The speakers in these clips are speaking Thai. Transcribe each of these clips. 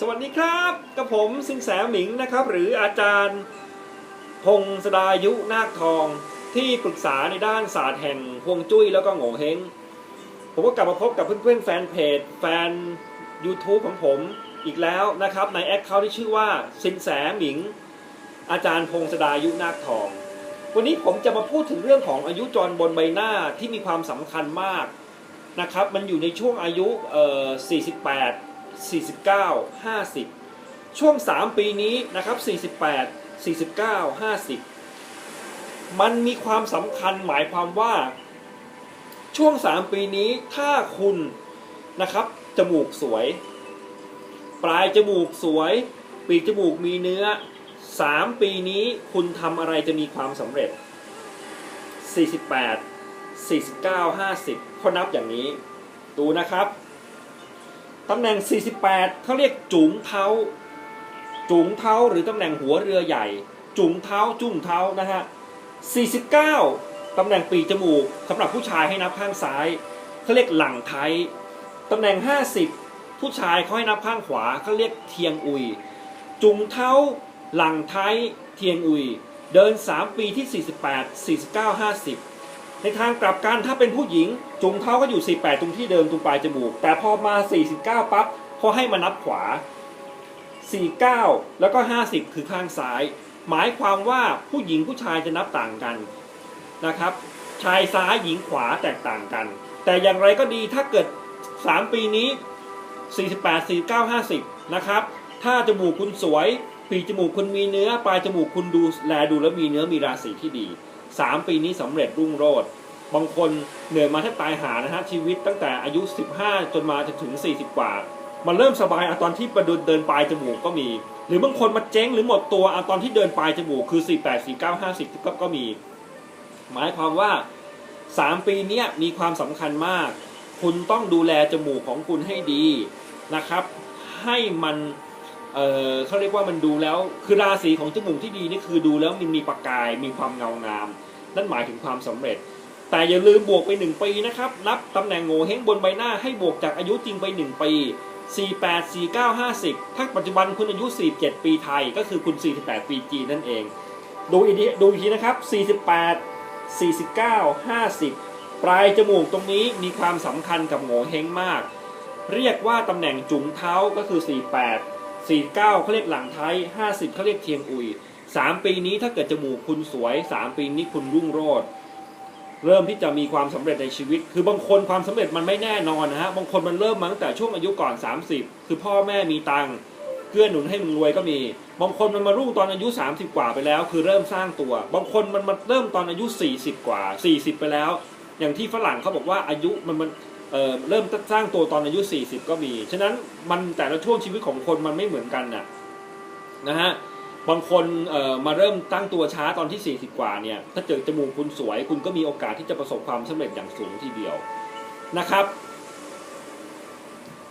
สวัสดีครับกับผมสิงแสหมิงนะครับ หรืออาจารย์พงศดายุนาคทองที่ปรึกษาในด้านศาสตร์แห่งฮวงจุ้ยแล้วก็โง่เฮงผมก็กลับมาพบกับเพื่อนๆแฟนเพจแฟน YouTube ของผมอีกแล้วนะครับในแอคเคาท์ที่ชื่อว่าสินแสหมิง อาจารย์พงศดายุนาคทอง วันนี้ผมจะมาพูดถึงเรื่องของอายุจรบนใบหน้าที่มีความสำคัญมากนะครับ มันอยู่ในช่วงอายุ 48 49 50 ช่วง 3 ปีนี้นะครับ 48 49 50 มันมีความสำคัญหมายความว่า ช่วง 3 ปีนี้ถ้าคุณนะครับจมูกสวย ปลายจมูกสวย ปีกจมูกมีเนื้อ 3 ปีนี้คุณทำอะไรจะมีความสำเร็จ 48 49 50เขานับอย่างนี้ ดูนะครับ ตำแหน่ง 48 เขาเรียกจุ๋งเท้า จุ๋งเท้าหรือตำแหน่งหัวเรือใหญ่ จุ๋งเท้าจุ้งเท้านะฮะ 49 ตำแหน่งปีจมูกสำหรับผู้ชายให้นับข้างซ้ายเขาเรียกหลังไทยตำแหน่ง 50 ผู้ชายเขาให้นับข้างขวาเขาเรียกเทียงอุย จุ๋งเท้าหลังไทยเทียงอุย เดิน 3 ปีที่ 48 49 50 ในทางกลับกันถ้าเป็นผู้หญิงจุงเท้าก็อยู่ 48 ตรงที่เดิมตรงปลายจมูก แต่พอมา 49 ปั๊บเขาให้มานับขวา 49 แล้วก็ 50 คือข้างซ้าย หมายความว่าผู้หญิงผู้ชายจะนับต่างกันนะครับ ชายซ้ายหญิงขวาแตกต่างกัน แต่อย่างไรก็ดีถ้าเกิด 3 ปีนี้ 48 49 50 นะครับ ถ้าจมูกคุณสวยปีจมูกคุณมีเนื้อ ปลายจมูกคุณดูแลดูแล้วมีเนื้อมีราศีที่ดี 3 ปีนี้สำเร็จรุ่งโรจน์บางคนเหนื่อยมาแทบตายหานะฮะชีวิตตั้งแต่อายุ 15 จนมาจนถึง 40 กว่า มันเริ่มสบายอะตอนที่ประดุเดินปลายจมูกก็มี หรือบางคนมาเจ๊งหรือหมดตัวอะตอนที่เดินปลายจมูกคือ 48 49 50 ก็ก็มี หมายความว่า 3 ปีนี้มีความสำคัญมาก คุณต้องดูแลจมูกของคุณให้ดีนะครับ ให้มัน เออเขาเรียกว่ามันดูแล้ว คือราศีของจมูกที่ดีนี่คือดูแล้วมันมีประกายมีความเงางาม นั่นหมายถึงความสำเร็จ แต่อย่าลืมบวกไป 1 ปีนะครับนับตำแหน่งโง่เฮงบนใบหน้าให้บวกจากอายุจริงไป 1 ปี 48 49 50 ถ้าปัจจุบันคุณอายุ 47 ปีไทยก็คือคุณ 48 ปีจีนนั่นเอง ดูอีกทีดูอีกทีนะครับ 48 49 50 ปลายจมูกตรงนี้มีความสำคัญกับโง่เฮงมาก เรียกว่าตำแหน่งจุ๋งเท้าก็คือ 48 49เขาเรียกหลังไทย 50เขาเรียกเทียงอุย 3 ปีนี้ถ้าเกิดจมูกคุณสวย 3 ปีนี้คุณรุ่งโรจน์เริ่มที่จะมีความสำเร็จในชีวิต คือบางคนความสำเร็จมันไม่แน่นอนนะฮะ บางคนมันเริ่มมาตั้งแต่ช่วงอายุก่อน 30 คือพ่อแม่มีตังค์เกื้อหนุนให้มึงรวยก็มี บางคนมันมารุ่งตอนอายุ 30 กว่าไปแล้ว คือเริ่มสร้างตัว บางคนมันมาเริ่มตอนอายุ 40 กว่า 40 ไปแล้ว อย่างที่ฝรั่งเขาบอกว่าอายุมันมัน เเริ่มสร้างตัวตอนอายุ 40 ก็มี ฉะนั้นมันแต่ละช่วงชีวิตของคนมันไม่เหมือนกันน่ะนะฮะ บางคนมาเริ่มตั้งตัวช้าตอนที่ 40 กว่าเนี่ย ถ้าเจอจมูกคุณสวย คุณก็มีโอกาสที่จะประสบความสำเร็จอย่างสูงทีเดียวนะครับ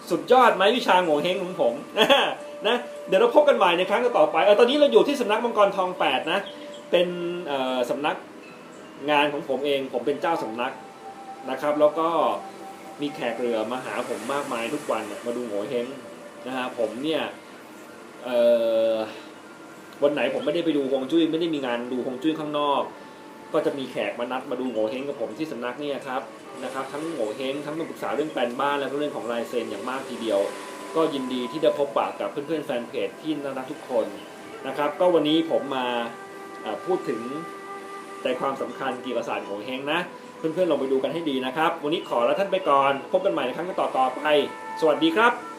สุดยอดไหมวิชาโง่เฮงของผมนะเดี๋ยวเราพบกันใหม่ในครั้งต่อไปเออตอนนี้เราอยู่ที่สำนักมังกรทองแปดนะ เป็นสำนักงานของผมเอง ผมเป็นเจ้าสำนักนะครับ แล้วก็ มีแขกเรือมาหาผมมากมายทุกวันมาดูโง่เฮงนะฮะผมเนี่ยวันไหนผมไม่ได้ไปดูฮวงจุ้ยไม่ได้มีงานดูฮวงจุ้ยข้างนอก ก็จะมีแขกมานัดมาดูโง่เฮงกับผมที่สำนักเนี่ยครับนะครับทั้งโง่เฮงทั้งมาปรึกษาเรื่องแปลนบ้านและเรื่องของลายเซ็นอย่างมากทีเดียว ก็ยินดีที่ได้พบปะกับเพื่อนๆแฟนเพจที่น่ารักทุกคนนะครับ ก็วันนี้ผมมาพูดถึงใจความสำคัญเกี่ยวกับศาสตร์โง่เฮงนะ พื่อนๆลองไปดูกันให้ดีนะครับ วันนี้ขอลาท่านไปก่อน พบกันใหม่ในครั้งต่อๆไป สวัสดีครับ